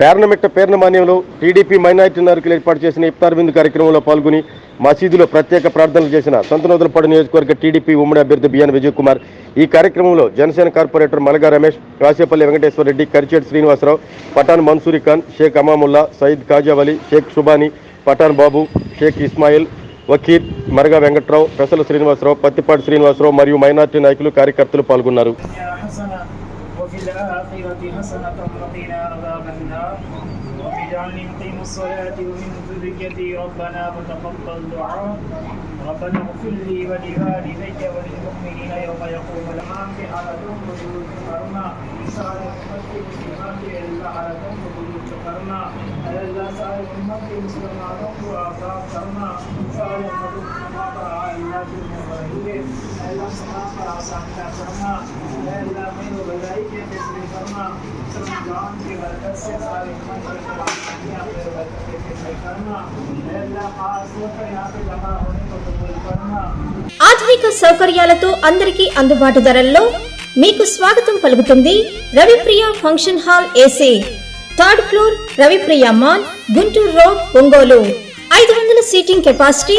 Pernamitta పేర్నమాన్యంలో TDP minority నాయకులు ఏర్పాటు చేసిన ఇఫ్తార్ బిందు కార్యక్రమంలో పాల్గొని మసీదులో ప్రత్యేక ప్రార్థనలు చేసిన సంతనోదలపాడు నియోజకవర్గ టీడీపీ ఉమ్మడి అభ్యర్థి బిఎన్ విజయ్ కుమార్ ఈ కార్యక్రమంలో జనసేన కార్పొరేటర్ మలగా రమేష్ రాసేపల్లి వెంకటేశ్వర రెడ్డి కరిచేటి శ్రీనివాసరావు పఠాన్ మన్సూరి ఖాన్ షేక్ అమాముల్లా సయీద్ కాజావలి షేక్ సుబాని పఠాన్ బాబు షేక్ ఇస్మాయిల్ వకీర్ మరగా వెంకట్రావు పెసల శ్రీనివాసరావు పత్తిపాటి శ్రీనివాసరావు మరియు మైనార్టీ నాయకులు కార్యకర్తలు పాల్గొన్నారు. وفي الآخرة حسنة وقنا عذاب النار. رب اجعلني مقيم الصلاة ومن ذريتي ربنا وتقبل دعاء. ربنا اغفر لي ولوالدي وللمؤمنين يوم يقوم الحق على دم فرما سأل امتي مسلمات إلا على دم وجود فرما إلا سأل على مسلماتك وافاق فرما سأل امتي مسلمات إلا في ఆధునిక సౌకర్యాలతో అందరికీ అందుబాటు ధరల్లో మీకు స్వాగతం పలుకుతుంది Ravipriya function hall AC. Third floor Ravipriya mall Guntur road Ongole. ఐదు వందల seating capacity